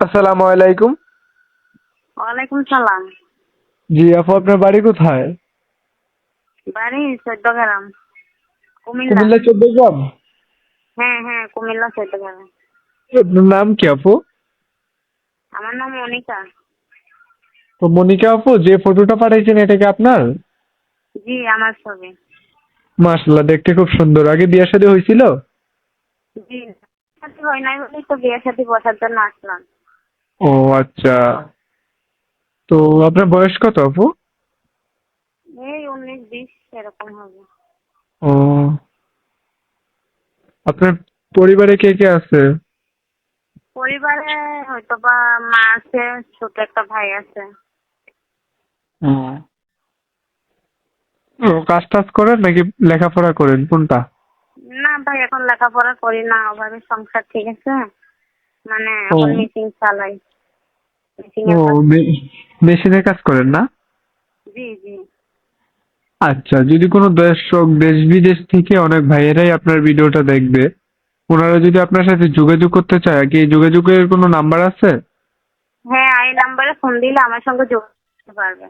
আসসালামু আলাইকুম। ওয়ালাইকুম সালাম। জি আপু আপনার বাড়ি কোথায়? বাড়ি চৈদ্দগ্রাম কুমিল্লা। কুমিল্লা চৈদ্দগ্রাম হ্যাঁ হ্যাঁ কুমিল্লা চৈদ্দগ্রাম আপনার নাম কি আপু? আমার নাম মনিকা। তো মনিকা আপু যে ফটোটা পাঠাইছেন এটা কি আপনার? জি আমার ছবি। মাশাল্লাহ দেখতে খুব সুন্দর। আগে বিয়ে শাদী হয়েছিল? জি সাথে হয় নাই বলেই তো বিয়ের সাথে বসার জন্য আসলাম। ও আচ্ছা। তো আপনার বয়স কত আপু? এই উনিশ বিশ এরকম হবে। ও। আপনার পরিবারে কে কে আছে? পরিবারে হয়তো বা মা আছে ছোট একটা ভাই আছে। ও কাজ টাজ করেন নাকি লেখাপড়া করেন? কোনটা? না ভাই এখন লেখাপড়া করি না ওভাবে সংসার ঠিক আছে। মানে এখন। মিটিং চালাই। ও মেশিনের কাজ করেন না? জি জি। আচ্ছা যদি কোনো দর্শক দেশ বিদেশ থেকে অনেক ভাইয়েরাই আপনার ভিডিওটা দেখবে ওনারা যদি আপনার সাথে যোগাযোগ করতে চায় কি যোগাযোগের কোনো নাম্বার আছে? হ্যাঁ এই নাম্বারে ফোন দিলে আমার সঙ্গে যোগাযোগ করতে পারবে।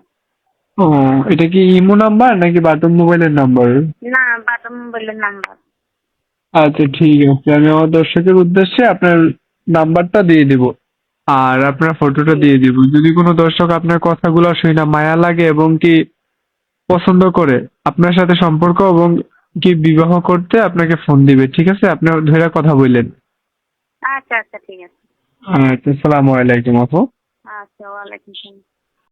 ও এটা কি ইমো নাম্বার নাকি বাটন মোবাইলের নাম্বার? না বাটন মোবাইলের নাম্বার। আচ্ছা ঠিক আছে। আমি আমার দর্শকের উদ্দেশ্যে আপনার নাম্বারটা দিয়ে দিব। আর আপনার ফটোটা দিয়ে দিব। যদি কোনো দর্শক আপনার কথাগুলো শুনে না মায়া লাগে এবং কি পছন্দ করে আপনার সাথে সম্পর্ক এবং কি বিবাহ করতে আপনাকে ফোন দিবে ঠিক আছে? আপনি ধরে কথা বললেন। আচ্ছা আচ্ছা ঠিক আছে। আচ্ছা সালামু আলাইকুম আপু। আচ্ছা ওয়ালাইকুম সালাম